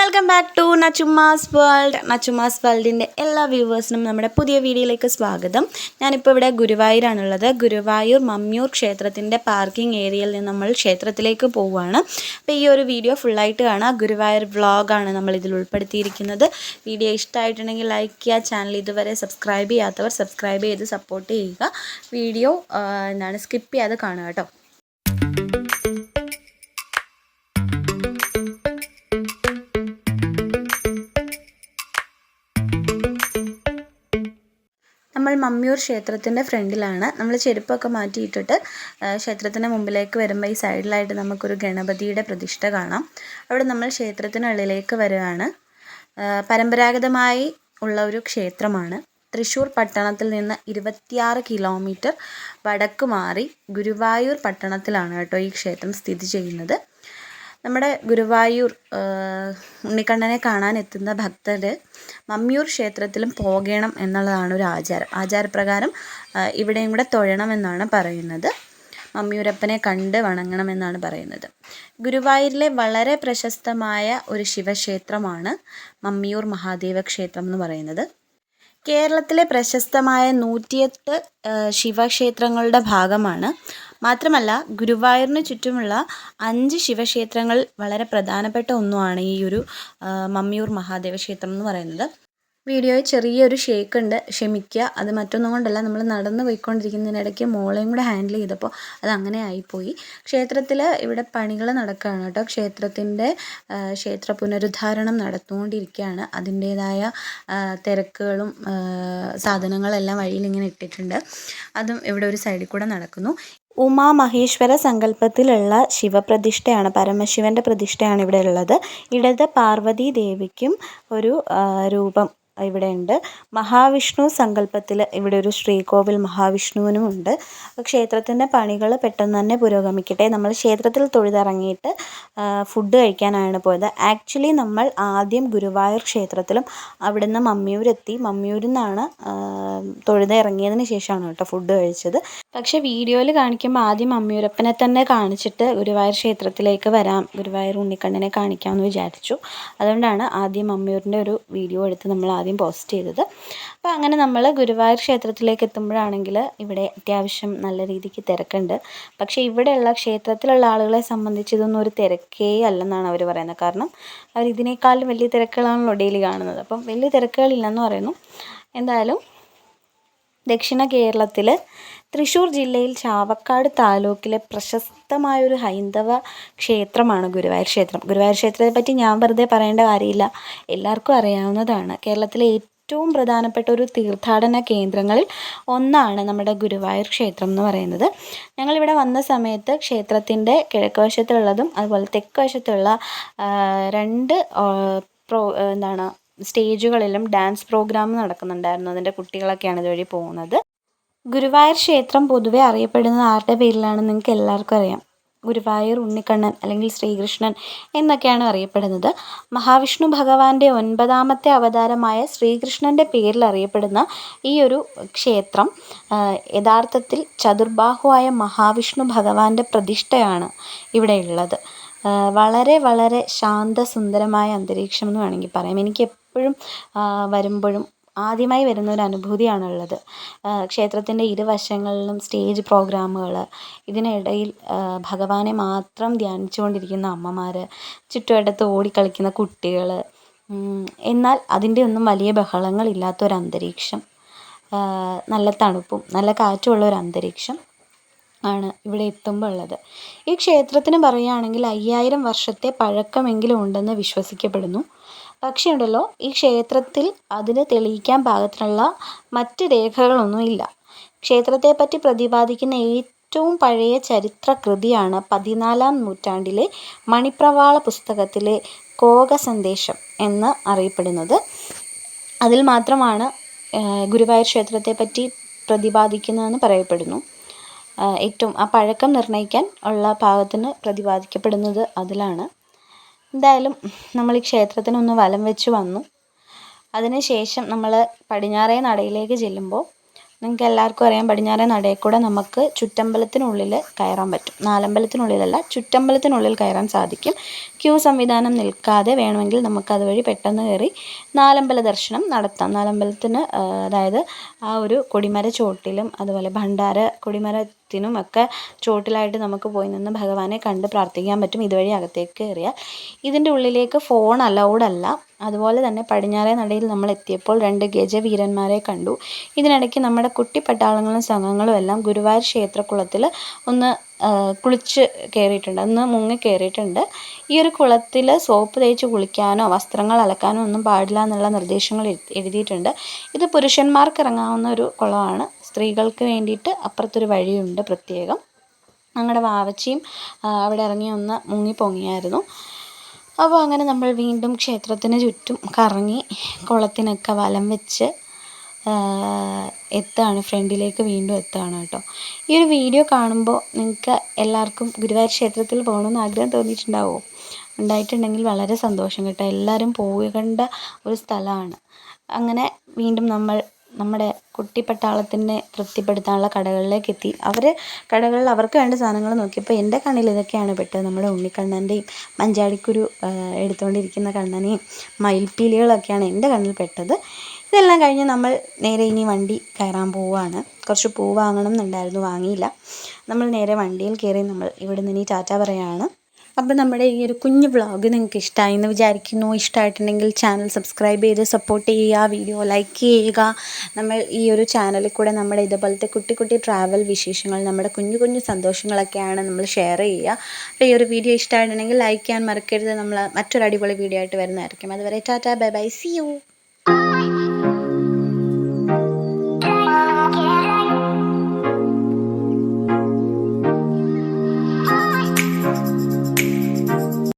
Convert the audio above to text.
Welcome back to Nachumas world Nachumas വേൾഡിന്റെ എല്ലാ വ്യൂവേഴ്സിനും നമ്മുടെ പുതിയ വീഡിയോയിലേക്ക് സ്വാഗതം. ഞാനിപ്പോൾ ഇവിടെ ഗുരുവായൂരാണുള്ളത്. ഗുരുവായൂർ മമ്മിയൂർ ക്ഷേത്രത്തിന്റെ പാർക്കിംഗ് ഏരിയയിൽ നിന്ന് നമ്മൾ ക്ഷേത്രത്തിലേക്ക് പോവുകയാണ്. അപ്പോൾ ഈ ഒരു വീഡിയോ ഫുള്ളായിട്ട് കാണാം ഗുരുവായൂർ വ്ളോഗാണ് നമ്മൾ ഇതിൽ ഉൾപ്പെടുത്തിയിരിക്കുന്നത്. വീഡിയോ ഇഷ്ടമായിട്ടുണ്ടെങ്കിൽ ലൈക്ക് ചെയ്യുക ചാനൽ ഇതുവരെ സബ്സ്ക്രൈബ് ചെയ്യാത്തവർ സബ്സ്ക്രൈബ് ചെയ്ത് സപ്പോർട്ട് ചെയ്യുക. വീഡിയോ എന്താണ് സ്കിപ്പ് ചെയ്യാതെ കാണുക കേട്ടോ. മമ്മിയൂർ ക്ഷേത്രത്തിന്റെ ഫ്രണ്ടിലാണ്. നമ്മൾ ചെരുപ്പൊക്കെ മാറ്റിയിട്ടിട്ട് ക്ഷേത്രത്തിന്റെ മുമ്പിലേക്ക് വരുമ്പോൾ ഈ സൈഡിലായിട്ട് നമുക്കൊരു ഗണപതിയുടെ പ്രതിഷ്ഠ കാണാം. അവിടെ നമ്മൾ ക്ഷേത്രത്തിനുള്ളിലേക്ക് വരികയാണ്. പരമ്പരാഗതമായി ഉള്ള ഒരു ക്ഷേത്രമാണ്. തൃശ്ശൂർ പട്ടണത്തിൽ നിന്ന് ഇരുപത്തിയാറ് കിലോമീറ്റർ വടക്ക് മാറി ഗുരുവായൂർ പട്ടണത്തിലാണ് കേട്ടോ ഈ ക്ഷേത്രം സ്ഥിതി ചെയ്യുന്നത്. നമ്മുടെ ഗുരുവായൂർ ഉണ്ണിക്കണ്ണനെ കാണാൻ എത്തുന്ന ഭക്തർ മമ്മിയൂർ ക്ഷേത്രത്തിലും പോകണം എന്നുള്ളതാണ് ഒരു ആചാരം. ആചാരപ്രകാരം ഇവിടെയും കൂടെ തൊഴണമെന്നാണ് പറയുന്നത്. മമ്മിയൂരപ്പനെ കണ്ട് വണങ്ങണമെന്നാണ് പറയുന്നത്. ഗുരുവായൂരിലെ വളരെ പ്രശസ്തമായ ഒരു ശിവക്ഷേത്രമാണ് മമ്മിയൂർ മഹാദേവ ക്ഷേത്രം എന്ന് പറയുന്നത്. കേരളത്തിലെ പ്രശസ്തമായ നൂറ്റിയെട്ട് ശിവക്ഷേത്രങ്ങളുടെ ഭാഗമാണ്. മാത്രമല്ല ഗുരുവായൂരിന് ചുറ്റുമുള്ള അഞ്ച് ശിവക്ഷേത്രങ്ങൾ വളരെ പ്രധാനപ്പെട്ട ഒന്നുമാണ് ഈ ഒരു മമ്മിയൂർ മഹാദേവ ക്ഷേത്രം എന്ന് പറയുന്നത്. വീഡിയോയിൽ ചെറിയൊരു ഷേക്ക് ഉണ്ട്. ക്ഷമിക്കുക. അത് മറ്റൊന്നും കൊണ്ടല്ല. നമ്മൾ നടന്ന് പോയിക്കൊണ്ടിരിക്കുന്നതിനിടയ്ക്ക് മോളെയും കൂടെ ഹാൻഡിൽ ചെയ്തപ്പോൾ അത് അങ്ങനെ ആയിപ്പോയി. ക്ഷേത്രത്തിൽ ഇവിടെ പണികൾ നടക്കുകയാണ് കേട്ടോ. ക്ഷേത്രത്തിന്റെ ക്ഷേത്ര പുനരുദ്ധാരണം നടത്തുകൊണ്ടിരിക്കുകയാണ് അതിന്റേതായ തിരക്കുകളും സാധനങ്ങളെല്ലാം വഴിയിൽ ഇങ്ങനെ ഇട്ടിട്ടുണ്ട്. അതും ഇവിടെ ഒരു സൈഡിൽ കൂടെ നടക്കുന്നു. ഉമാ മഹേശ്വര സങ്കല്പത്തിലുള്ള ശിവപ്രതിഷ്ഠയാണ് പരമശിവന്റെ പ്രതിഷ്ഠയാണ് ഇവിടെ ഉള്ളത്. ഇടത് പാർവതി ദേവിക്കും ഒരു രൂപം. ഇവിടെ ഉണ്ട് മഹാവിഷ്ണു സങ്കല്പത്തിൽ ഇവിടെ ഒരു ശ്രീകോവിൽ മഹാവിഷ്ണുവിനും ഉണ്ട്. ക്ഷേത്രത്തിന്റെ പണികൾ പെട്ടെന്ന് തന്നെ പുരോഗമിക്കട്ടെ. നമ്മൾ ക്ഷേത്രത്തിൽ തൊഴുതിറങ്ങിയിട്ട് ഫുഡ് കഴിക്കാനാണ് പോയത്. ആക്ച്വലി നമ്മൾ ആദ്യം ഗുരുവായൂർ ക്ഷേത്രത്തിലും അവിടുന്ന് മമ്മിയൂരെത്തി. മമ്മിയൂരിൽ നിന്നാണ് തൊഴുതിറങ്ങിയതിന് ശേഷമാണ് കേട്ടോ ഫുഡ് കഴിച്ചത്. പക്ഷേ വീഡിയോയിൽ കാണിക്കുമ്പോൾ ആദ്യം മമ്മിയൂരപ്പനെ തന്നെ കാണിച്ചിട്ട് ഗുരുവായൂർ ക്ഷേത്രത്തിലേക്ക് വരാം ഗുരുവായൂർ ഉണ്ണിക്കണ്ണനെ കാണിക്കാമെന്ന് വിചാരിച്ചു. അതുകൊണ്ടാണ് ആദ്യം മമ്മിയൂരിന്റെ ഒരു വീഡിയോ എടുത്ത് നമ്മൾ ആദ്യം പോസ്റ്റ് ചെയ്തത്. അപ്പോൾ അങ്ങനെ നമ്മൾ ഗുരുവായൂർ ക്ഷേത്രത്തിലേക്ക് എത്തുമ്പോഴാണെങ്കിൽ ഇവിടെ അത്യാവശ്യം നല്ല രീതിക്ക് തിരക്കുണ്ട്. പക്ഷേ ഇവിടെയുള്ള ക്ഷേത്രത്തിലുള്ള ആളുകളെ സംബന്ധിച്ച് ഇതൊന്നും ഒരു തിരക്കേ അല്ലെന്നാണ് അവർ പറയുന്നത്. കാരണം അവർ ഇതിനേക്കാളും വലിയ തിരക്കുകളാണല്ലോ ഡെയിലി കാണുന്നത്. അപ്പം വലിയ തിരക്കുകളില്ലെന്ന് പറയുന്നു. എന്തായാലും ദക്ഷിണ കേരളത്തിൽ തൃശ്ശൂർ ജില്ലയിൽ ചാവക്കാട് താലൂക്കിലെ പ്രശസ്തമായൊരു ഹൈന്ദവ ക്ഷേത്രമാണ് ഗുരുവായൂർ ക്ഷേത്രം. ഗുരുവായൂർ ക്ഷേത്രത്തെ പറ്റി ഞാൻ വെറുതെ പറയേണ്ട കാര്യമില്ല. എല്ലാവർക്കും അറിയാവുന്നതാണ്. കേരളത്തിലെ ഏറ്റവും പ്രധാനപ്പെട്ട ഒരു തീർത്ഥാടന കേന്ദ്രങ്ങളിൽ ഒന്നാണ് നമ്മുടെ ഗുരുവായൂർ ക്ഷേത്രം എന്ന് പറയുന്നത്. ഞങ്ങളിവിടെ വന്ന സമയത്ത് ക്ഷേത്രത്തിന്റെ കിഴക്ക് വശത്തുള്ളതും അതുപോലെ തെക്ക് വശത്തുള്ള രണ്ട് പ്രോ എന്താണ് സ്റ്റേജുകളിലും ഡാൻസ് പ്രോഗ്രാം നടക്കുന്നുണ്ടായിരുന്നു. അതിന്റെ കുട്ടികളൊക്കെയാണ് ഇതുവഴി പോകുന്നത്. ഗുരുവായൂർ ക്ഷേത്രം പൊതുവെ അറിയപ്പെടുന്നത് ആരുടെ പേരിലാണെന്ന് നിങ്ങൾക്ക് എല്ലാവർക്കും അറിയാം. ഗുരുവായൂർ ഉണ്ണിക്കണ്ണൻ അല്ലെങ്കിൽ ശ്രീകൃഷ്ണൻ എന്നൊക്കെയാണ് അറിയപ്പെടുന്നത്. മഹാവിഷ്ണു ഭഗവാന്റെ ഒൻപതാമത്തെ അവതാരമായ ശ്രീകൃഷ്ണന്റെ പേരിൽ അറിയപ്പെടുന്ന ഈ ഒരു ക്ഷേത്രം യഥാർത്ഥത്തിൽ ചതുർബാഹുവായ മഹാവിഷ്ണു ഭഗവാന്റെ പ്രതിഷ്ഠയാണ് ഇവിടെയുള്ളത്. വളരെ വളരെ ശാന്തസുന്ദരമായ അന്തരീക്ഷം എന്ന് വേണമെങ്കിൽ പറയാം. എനിക്ക് എപ്പോഴും വരുമ്പോഴും ആദ്യമായി വരുന്ന ഒരു അനുഭൂതിയാണുള്ളത് ക്ഷേത്രത്തിന്റെ ഇരുവശങ്ങളിലും സ്റ്റേജ് പ്രോഗ്രാമുകൾ ഇതിനിടയിൽ ഭഗവാനെ മാത്രം ധ്യാനിച്ചുകൊണ്ടിരിക്കുന്ന അമ്മമാർ ചുറ്റുവട്ടത്ത് ഓടിക്കളിക്കുന്ന കുട്ടികൾ എന്നാൽ അതിന്റെ ഒന്നും വലിയ ബഹളങ്ങളില്ലാത്ത ഒരു അന്തരീക്ഷം നല്ല തണുപ്പും നല്ല കാറ്റുമുള്ള ഒരു അന്തരീക്ഷം ആണ് ഇവിടെ എത്തുമ്പോൾ ഉള്ളത് ഈ ക്ഷേത്രത്തിന് പറയുകയാണെങ്കിൽ അയ്യായിരം വർഷത്തെ പഴക്കമെങ്കിലും ഉണ്ടെന്ന് വിശ്വസിക്കപ്പെടുന്നു. പക്ഷേ ഉണ്ടല്ലോ ഈ ക്ഷേത്രത്തിൽ അതിന് തെളിയിക്കാൻ പാകത്തിനുള്ള മറ്റ് രേഖകളൊന്നുമില്ല. ക്ഷേത്രത്തെപ്പറ്റി പ്രതിപാദിക്കുന്ന ഏറ്റവും പഴയ ചരിത്ര കൃതിയാണ് പതിനാലാം നൂറ്റാണ്ടിലെ മണിപ്രവാള പുസ്തകത്തിലെ കോക സന്ദേശം എന്ന് അറിയപ്പെടുന്നത്. അതിൽ മാത്രമാണ് ഗുരുവായൂർ ക്ഷേത്രത്തെപ്പറ്റി പ്രതിപാദിക്കുന്നതെന്ന് പറയപ്പെടുന്നു. ഏറ്റവും ആ പഴക്കം നിർണയിക്കാൻ ഉള്ള പാകത്തിന് പ്രതിപാദിക്കപ്പെടുന്നത് അതിലാണ്. എന്തായാലും നമ്മൾ ഈ ക്ഷേത്രത്തിനൊന്ന് വലം വെച്ച് വന്നു. അതിനുശേഷം നമ്മൾ പടിഞ്ഞാറേ നടയിലേക്ക് ചെല്ലുമ്പോൾ നിങ്ങൾക്ക് എല്ലാവർക്കും അറിയാം പടിഞ്ഞാറേ നടയിൽ കൂടെ നമുക്ക് ചുറ്റമ്പലത്തിനുള്ളിൽ കയറാൻ പറ്റും. നാലമ്പലത്തിനുള്ളിലല്ല ചുറ്റമ്പലത്തിനുള്ളിൽ കയറാൻ സാധിക്കും. ക്യൂ സംവിധാനം നിൽക്കാതെ വേണമെങ്കിൽ നമുക്ക് അതുവഴി പെട്ടെന്ന് കയറി നാലമ്പല ദർശനം നടത്താം. നാലമ്പലത്തിന് അതായത് ആ ഒരു കൊടിമര ചോട്ടിലും അതുപോലെ ഭണ്ഡാര കൊടിമരത്തിനും ഒക്കെ ചോട്ടിലായിട്ട് നമുക്ക് പോയി നിന്ന് ഭഗവാനെ കണ്ട് പ്രാർത്ഥിക്കാൻ പറ്റും. ഇതുവഴി അകത്തേക്ക് കയറിയാൽ ഇതിന്റെ ഉള്ളിലേക്ക് ഫോൺ അലൗഡ് അല്ല. അതുപോലെ തന്നെ പടിഞ്ഞാറേ നടയിൽ നമ്മൾ എത്തിയപ്പോൾ രണ്ട് ഗജവീരന്മാരെ കണ്ടു. ഇതിനിടയ്ക്ക് നമ്മുടെ കുട്ടി പട്ടാളങ്ങളും സംഘങ്ങളും എല്ലാം ഗുരുവായൂർ ക്ഷേത്രക്കുളത്തിൽ ഒന്ന് കുളിച്ച് കയറിയിട്ടുണ്ട്. ഒന്ന് മുങ്ങി കയറിയിട്ടുണ്ട്. ഈ ഒരു കുളത്തിൽ സോപ്പ് തേച്ച് കുളിക്കാനോ വസ്ത്രങ്ങൾ അലക്കാനോ ഒന്നും പാടില്ല എന്നുള്ള നിർദ്ദേശങ്ങൾ എഴുതി- എഴുതിയിട്ടുണ്ട്. ഇത് പുരുഷന്മാർക്ക് ഇറങ്ങാവുന്ന ഒരു കുളമാണ്. സ്ത്രീകൾക്ക് വേണ്ടിയിട്ട് അപ്പുറത്തൊരു വഴിയുണ്ട് പ്രത്യേകം. ഞങ്ങളുടെ വാവച്ചിയും അവിടെ ഇറങ്ങി ഒന്ന് മുങ്ങി പൊങ്ങിയായിരുന്നു അപ്പോൾ അങ്ങനെ നമ്മൾ വീണ്ടും ക്ഷേത്രത്തിന് ചുറ്റും കറങ്ങി കുളത്തിനൊക്കെ വലം വെച്ച് എത്താണ് ഫ്രണ്ടിലേക്ക് വീണ്ടും എത്താണ് കേട്ടോ. ഈ ഒരു വീഡിയോ കാണുമ്പോൾ നിങ്ങൾക്ക് എല്ലാവർക്കും ഗുരുവായൂർ ക്ഷേത്രത്തിൽ പോകണമെന്ന് ആഗ്രഹം തോന്നിയിട്ടുണ്ടാവുമോ ഉണ്ടായിട്ടുണ്ടെങ്കിൽ വളരെ സന്തോഷം കേട്ടോ. എല്ലാവരും പോകേണ്ട ഒരു സ്ഥലമാണ്. അങ്ങനെ വീണ്ടും നമ്മൾ നമ്മുടെ കുട്ടിപ്പട്ടാളത്തിനെ തൃപ്തിപ്പെടുത്താനുള്ള കടകളിലേക്ക് എത്തി അവർ കടകളിൽ അവർക്ക് വേണ്ട സാധനങ്ങൾ നോക്കിയപ്പോൾ എന്റെ കണ്ണിൽ ഇതൊക്കെയാണ് പെട്ടത്. നമ്മുടെ ഉണ്ണിക്കണ്ണന്റെയും മഞ്ചാടിക്കുരു എടുത്തുകൊണ്ടിരിക്കുന്ന കണ്ണനെയും മയിൽപ്പീലികളൊക്കെയാണ് എന്റെ കണ്ണിൽ പെട്ടത്. ഇതെല്ലാം കഴിഞ്ഞ് നമ്മൾ നേരെ ഇനി വണ്ടി കയറാൻ പോവുകയാണ്. കുറച്ച് പൂ വാങ്ങണം എന്നുണ്ടായിരുന്നു. വാങ്ങിയില്ല. നമ്മൾ നേരെ വണ്ടിയിൽ കയറി നമ്മൾ ഇവിടെ നിന്ന് ഇനി ടാറ്റ പറയുകയാണ് അപ്പോൾ നമ്മുടെ ഈ ഒരു കുഞ്ഞു വ്ളോഗ് നിങ്ങൾക്ക് ഇഷ്ടമായി എന്ന് വിചാരിക്കുന്നു. ഇഷ്ടമായിട്ടുണ്ടെങ്കിൽ ചാനൽ സബ്സ്ക്രൈബ് ചെയ്ത് സപ്പോർട്ട് ചെയ്യുക വീഡിയോ ലൈക്ക് ചെയ്യുക. നമ്മൾ ഈ ഒരു ചാനലിൽ കൂടെ നമ്മുടെ ഇതുപോലത്തെ കുട്ടി കുട്ടി ട്രാവൽ വിശേഷങ്ങൾ നമ്മുടെ കുഞ്ഞു കുഞ്ഞു സന്തോഷങ്ങളൊക്കെയാണ് നമ്മൾ ഷെയർ ചെയ്യുക. അപ്പോൾ ഈ ഒരു വീഡിയോ ഇഷ്ടമായിട്ടുണ്ടെങ്കിൽ ലൈക്ക് ചെയ്യാൻ മറക്കരുത്. നമ്മൾ മറ്റൊരു അടിപൊളി വീഡിയോ ആയിട്ട് വരുന്നതായിരിക്കും. അതുവരെ tata bye bye see you